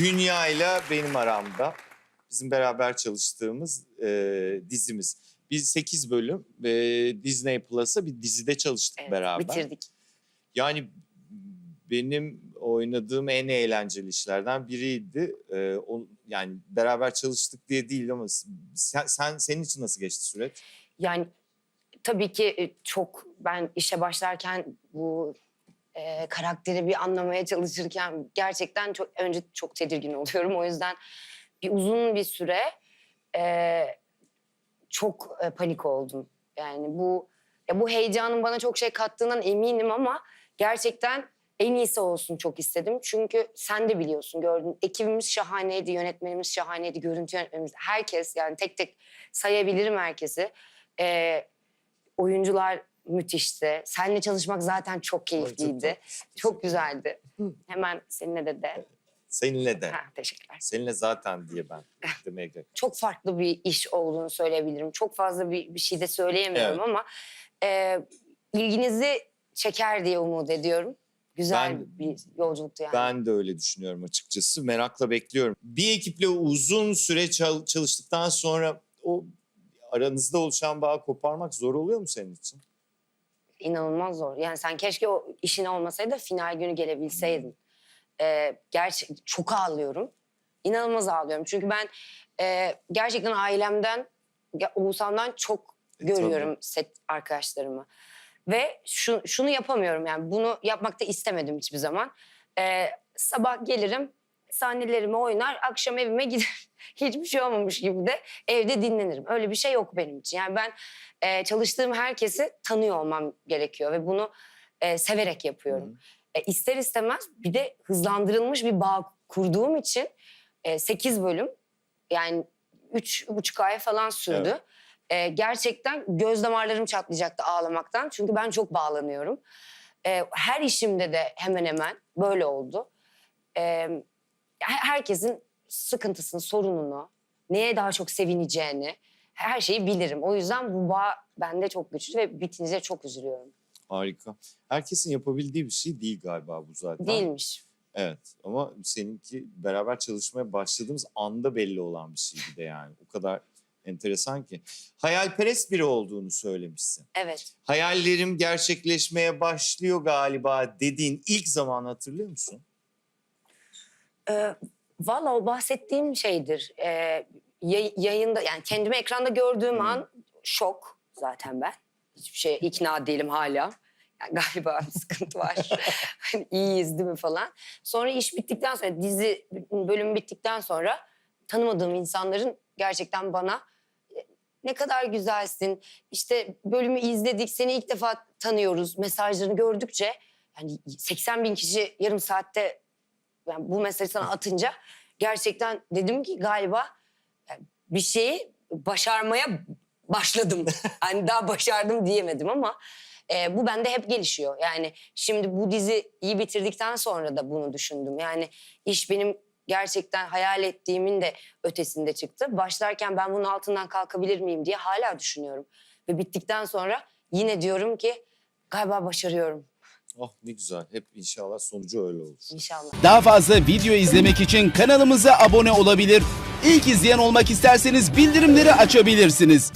Dünya ile benim aramda bizim beraber çalıştığımız e, dizimiz. Biz 8 bölüm e, Disney Plus'a bir dizide çalıştık Evet, beraber. bitirdik. Yani benim oynadığım en eğlenceli işlerden biriydi. E, o, yani beraber çalıştık diye değil ama sen, sen senin için nasıl geçti süreç? Yani tabii ki e, çok ben işe başlarken bu e, karakteri bir anlamaya çalışırken gerçekten çok önce çok tedirgin oluyorum. O yüzden bir uzun bir süre e, çok e, panik oldum. Yani bu ya bu heyecanın bana çok şey kattığından eminim ama gerçekten en iyisi olsun çok istedim. Çünkü sen de biliyorsun gördün. Ekibimiz şahaneydi, yönetmenimiz şahaneydi, görüntü yönetmenimiz. Herkes yani tek tek sayabilirim herkesi. Ee, oyuncular müthişti. Seninle çalışmak zaten çok keyifliydi. Çok, güzeldi. Hemen seninle de de. Seninle de. Ha, teşekkürler. Seninle zaten diye ben demeye gerek. Çok farklı bir iş olduğunu söyleyebilirim. Çok fazla bir, bir şey de söyleyemiyorum Evet. ama e, ilginizi çeker diye umut ediyorum. Güzel Ben- bir yolculuktu yani. Ben de öyle düşünüyorum açıkçası. Merakla bekliyorum. Bir ekiple uzun süre çal- çalıştıktan sonra o aranızda oluşan bağı koparmak zor oluyor mu senin için? İnanılmaz zor. Yani sen keşke o işin olmasaydı da final günü gelebilseydin. Ee, gerçek çok ağlıyorum. İnanılmaz ağlıyorum. Çünkü ben e, gerçekten ailemden, ya, Oğuzhan'dan çok E, görüyorum set arkadaşlarımı. Ve şu, şunu yapamıyorum yani bunu yapmakta istemedim hiçbir zaman. Ee, sabah gelirim, sahnelerimi oynar, akşam evime gider. Hiçbir şey olmamış gibi de evde dinlenirim. Öyle bir şey yok benim için. Yani ben e, çalıştığım herkesi tanıyor olmam gerekiyor ve bunu e, severek yapıyorum. E, ister istemez bir de hızlandırılmış bir bağ kurduğum için e, 8 bölüm yani üç buçuk ay falan sürdü. Evet. E, gerçekten göz damarlarım çatlayacaktı ağlamaktan. Çünkü ben çok bağlanıyorum. E, her işimde de hemen hemen böyle oldu. E, herkesin sıkıntısını, sorununu, neye daha çok sevineceğini her şeyi bilirim. O yüzden bu bağ bende çok güçlü ve bitince çok üzülüyorum. Harika. Herkesin yapabildiği bir şey değil galiba bu zaten. Değilmiş. Evet ama seninki beraber çalışmaya başladığımız anda belli olan bir şey bir de yani. O kadar enteresan ki. Hayalperest biri olduğunu söylemişsin. Evet. Hayallerim gerçekleşmeye başlıyor galiba dediğin ilk zaman hatırlıyor musun? Ee, Valla o bahsettiğim şeydir. Ee, yay- yayında yani kendimi ekranda gördüğüm Hmm. an şok zaten ben. Hiçbir şeye ikna değilim hala. Yani galiba bir sıkıntı var. hani iyiyiz değil mi falan. Sonra iş bittikten sonra dizi bölüm bittikten sonra tanımadığım insanların gerçekten bana "E, ne kadar güzelsin. İşte bölümü izledik seni ilk defa tanıyoruz mesajlarını gördükçe yani 80 bin kişi yarım saatte yani bu mesajı sana atınca gerçekten dedim ki galiba yani bir şeyi başarmaya başladım. hani daha başardım diyemedim ama e, bu bende hep gelişiyor. Yani şimdi bu dizi iyi bitirdikten sonra da bunu düşündüm. Yani iş benim gerçekten hayal ettiğimin de ötesinde çıktı. Başlarken ben bunun altından kalkabilir miyim diye hala düşünüyorum. Ve bittikten sonra yine diyorum ki galiba başarıyorum Oh ne güzel. Hep inşallah sonucu öyle olur. inşallah. Daha fazla video izlemek için kanalımıza abone olabilir. İlk izleyen olmak isterseniz bildirimleri açabilirsiniz.